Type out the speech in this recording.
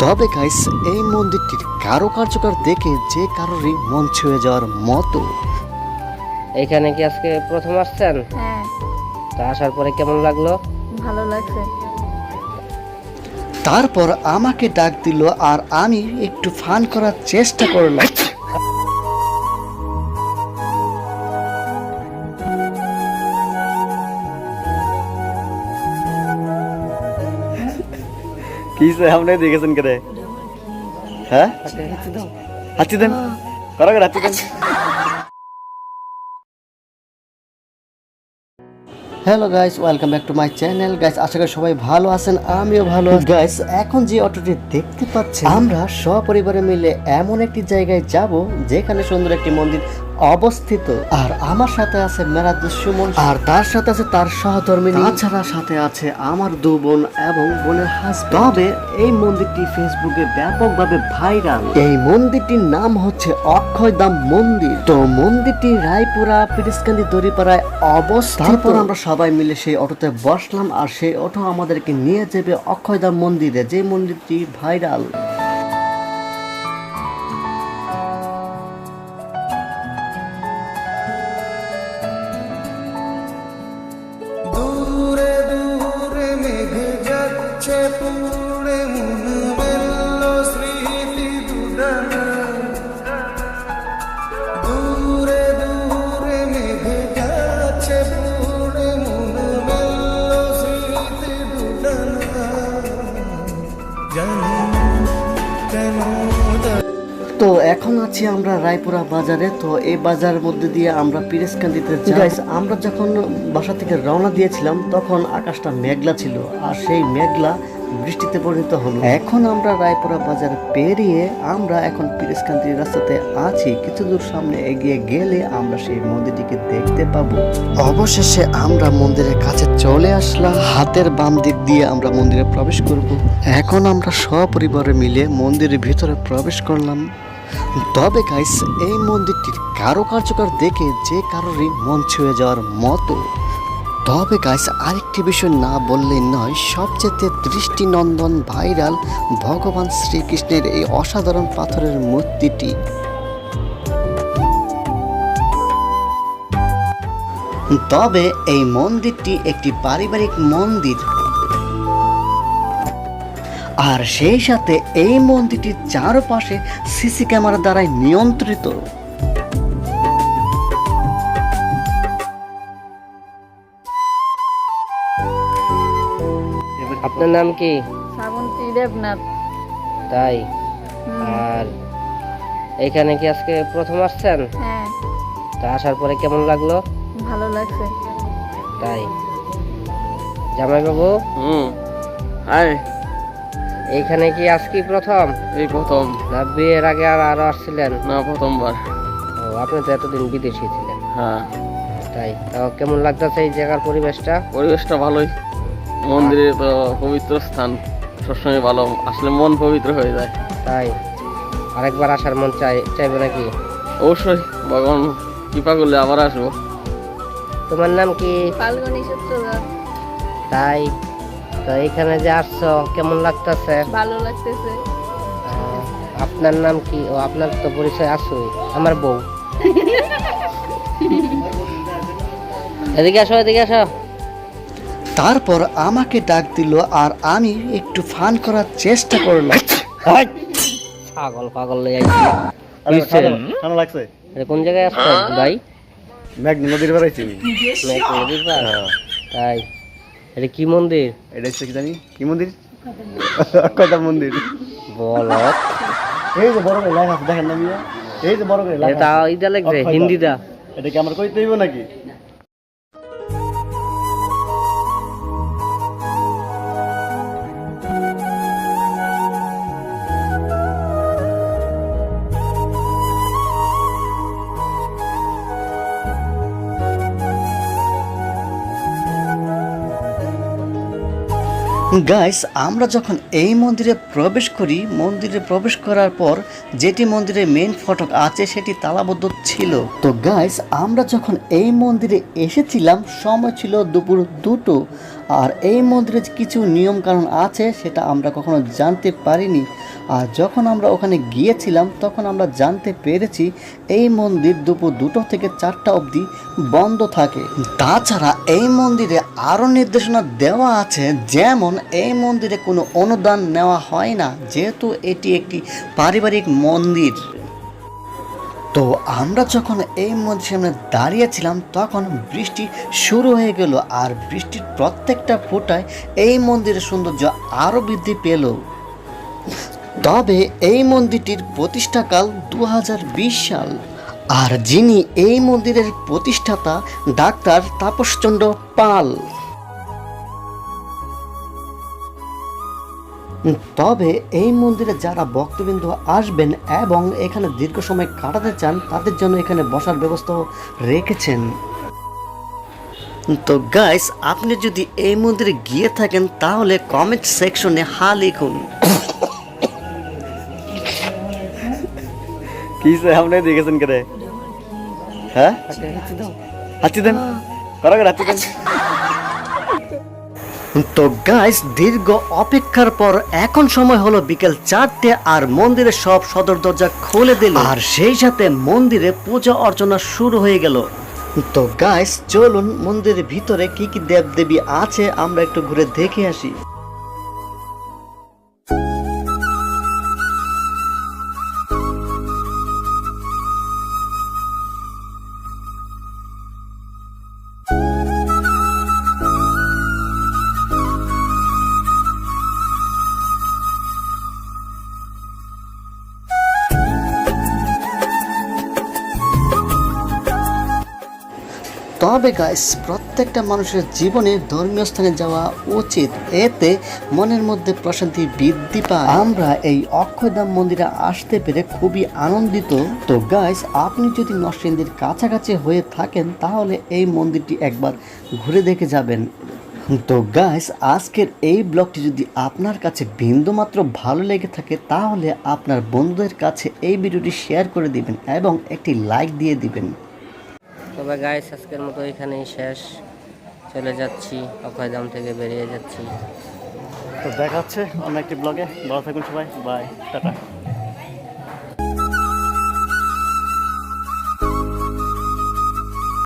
তবে গাইস এই মন্দিরটির কারও কার্যকর দেখে যে কারোরই মন ছুঁয়ে যাওয়ার মতো। এখানে কি আজকে প্রথম আসছেন? হ্যাঁ। তা আসার পরে কেমন লাগল? ভালো লাগছে। তারপর আমাকে ডাক দিল আর আমি একটু ফান করার চেষ্টা করলাম। কি দেখেছেন হ্যাঁ? হাতি দেন। করো হাতি দেন। Hello guys welcome back to my channel guys আশা করি সবাই ভালো আছেন আমিও ভালো আছি। গাইস এখন যে অটোটি দেখতে পাচ্ছি আমরা সপরিবারে মিলে এমন একটি জায়গায় যাব যেখানে সুন্দর একটি মন্দির অবস্থিত। আর আমার সাথে আছে মেরাজুস সুমন। আর তার সাথে আছে তার সহধর্মিনী। তাছাড়া সাথে আছে আমার দু বোন এবং বোনের হাজবেন্ড তবে এই মন্দিরটি ফেসবুকে ব্যাপকভাবে ভাইরাল এই মন্দিরটির নাম হচ্ছে অক্ষয়ধাম মন্দির। তো মন্দিরটি রায়পুরা, পিরিসকান্দি, দড়িপাড়ায় অবস্থিত। তারপর আমরা সবাই মিলে সেই অটোতে বসলাম। আর সেই অটো আমাদেরকে নিয়ে যাবে অক্ষয়ধাম মন্দিরে। যে মন্দিরটি ভাইরাল তো এখন আছি আমরা রায়পুরা বাজারে। তো এই বাজারের মধ্যে দিয়ে আমরা পিরেসকান্দিতে যাই। আমরা যখন বাসা থেকে রওনা দিয়েছিলাম তখন আকাশটা মেঘলা ছিল আর সেই মেঘলা বৃষ্টিতে পরিণত হলো। এখন আমরা রায়পুরা বাজার পেরিয়ে আমরা এখন পিরেসকান্দির রাস্তাতে আছি। কিছু দূর সামনে এগিয়ে গেলে আমরা সেই মন্দিরটিকে দেখতে পাবো। অবশেষে আমরা মন্দিরের কাছে চলে আসলাম। হাতের বাম দিক দিয়ে আমরা মন্দিরে প্রবেশ করব। এখন আমরা সপরিবারে মিলে মন্দিরের ভিতরে প্রবেশ করলাম। তবে গাইস এই মন্দিরটির কারও কার্যকর দেখে যে কারোরই মন ছুঁয়ে যাওয়ার মতো। তবে গাইস আরেকটি বিষয় না বললেই নয়, সবচেয়ে দৃষ্টিনন্দন ভাইরাল ভগবান শ্রীকৃষ্ণের এই অসাধারণ পাথরের মূর্তিটি। তবে এই মন্দিরটি একটি পারিবারিক মন্দির আর সেই সাথে এই মন্দিরটির চারপাশে সিসি ক্যামেরা দ্বারাই নিয়ন্ত্রিত। আপনার নাম কি? শ্রাবন্তী দেবনাথ। তাই? আর এখানে কি আজকে প্রথম আসছেন? হ্যাঁ। তা আসার পরে কেমন লাগল? ভালো লাগছে। তাই। জামাইবাবু? হুম। আয় এইখানে কি আজকে প্রথম? এই প্রথম। না বিয়ের আগে আর আরও আসছিলেন? না প্রথমবার। ও আপনি তো এতদিন বিদেশি ছিলেন। হ্যাঁ। তাই তাও কেমন লাগতেছে এই জায়গার পরিবেশটা? পরিবেশটা ভালোই। মন্দিরে তো পবিত্র স্থান সবসময় ভালো। আসলে মন পবিত্র হয়ে যায়। তাই আরেকবার আসার মন চাই চাইবে নাকি? অবশ্যই ভগবান কৃপা করলে আবার আসব। তোমার নাম কি? ফাল্গুনি সূত্রধর তাই তো এখানে যে আসছো কেমন লাগতেছে? ভালো লাগতেছে। আপনার নাম কি? ও আপনার তো পরিচয় আসুই আমার বউ। এদিকে আসো এদিকে আসো। তারপর আমাকে ডাক দিল আর আমি একটু ফান করার চেষ্টা করলাম। পাগল পাগল লই আইছি। ঠান্ডা লাগছে? এটা কোন জায়গায় আসছো ভাই? মেঘ নদীর বেড়াইছি মেঘ নদীর পার? তাই। এটা কি মন্দির? এটা হচ্ছে কি জানি? কি মন্দির? কথা মন্দির। বল এই যে বড় করে লেখা আছে দেখেন না এই যে বড় করে লেখা এটা ইদা লাগছে হিন্দিটা এটা কি আমার কইতে হইব নাকি? গাইস আমরা যখন এই মন্দিরে প্রবেশ করি, মন্দিরে প্রবেশ করার পর যেটি মন্দিরে মেন ফটক আছে সেটি তালাবদ্ধ ছিল। তো গাইস আমরা যখন এই মন্দিরে এসেছিলাম, সময় ছিল দুপুর দুটো। আর এই মন্দিরে কিছু নিয়মকানুন আছে, সেটা আমরা কখনো জানতে পারিনি। আর যখন আমরা ওখানে গিয়েছিলাম, তখন আমরা জানতে পেরেছি এই মন্দির দুপুর দুটো থেকে চারটা অবধি বন্ধ থাকে। তাছাড়া এই মন্দিরে আরও নির্দেশনা দেওয়া আছে, যেমন এই মন্দিরে কোনো অনুদান নেওয়া হয় না, যেহেতু এটি একটি পারিবারিক মন্দির। তো আমরা যখন এই মন্দির সামনে দাঁড়িয়েছিলাম, তখন বৃষ্টি শুরু হয়ে গেল আর বৃষ্টির প্রত্যেকটা ফোঁটায় এই মন্দিরের সৌন্দর্য আরও বৃদ্ধি পেল। তবে এই মন্দিরটির প্রতিষ্ঠাকাল দু হাজার বিশ সাল। আর যিনি এই মন্দিরের প্রতিষ্ঠাতা, ডাক্তার তাপসচন্দ্র পাল। তবে এই মন্দিরে যারা ভক্তবৃন্দ আসবেন এবং এখানে দীর্ঘ সময় কাটাতে চান, তাদের জন্য এখানে বসার ব্যবস্থাও রেখেছেন। তো গাইস আপনি যদি এই মন্দিরে গিয়ে থাকেন, তাহলে কমেন্ট সেকশনে হা লিখুন। কি আপনি দেখেছেন হ্যাঁ? দেন। তো গাইস দীর্ঘ অপেক্ষার পর এখন সময় হলো বিকেল চারটে আর মন্দিরের সব সদর দরজা খুলে দিল। আর সেই সাথে মন্দিরে পূজা অর্চনা শুরু হয়ে গেল। তো গাইস চলুন মন্দিরের ভিতরে কি কি দেব দেবী আছে আমরা একটু ঘুরে দেখে আসি। তবে গাইস প্রত্যেকটা মানুষের জীবনে ধর্মীয় স্থানে যাওয়া উচিত। এতে মনের মধ্যে প্রশান্তি বৃদ্ধি পায়। আমরা এই অক্ষয়ধাম মন্দিরে আসতে পেরে খুবই আনন্দিত। তো গাইস আপনি যদি নরসিংদীর কাছাকাছি হয়ে থাকেন, তাহলে এই মন্দিরটি একবার ঘুরে দেখে যাবেন। তো গাইস আজকের এই ব্লগটি যদি আপনার কাছে বিন্দুমাত্র ভালো লেগে থাকে, তাহলে আপনার বন্ধুদের কাছে এই ভিডিওটি শেয়ার করে দিবেন এবং একটি লাইক দিয়ে দিবেন। তবে গায়ে আজকের মতো এখানেই শেষ। চলে যাচ্ছি, অক্ষয়ধাম থেকে বেরিয়ে যাচ্ছি। তো দেখা হচ্ছে অন্য একটি ব্লগে ভালো থাকুন সবাই বাই টাটা।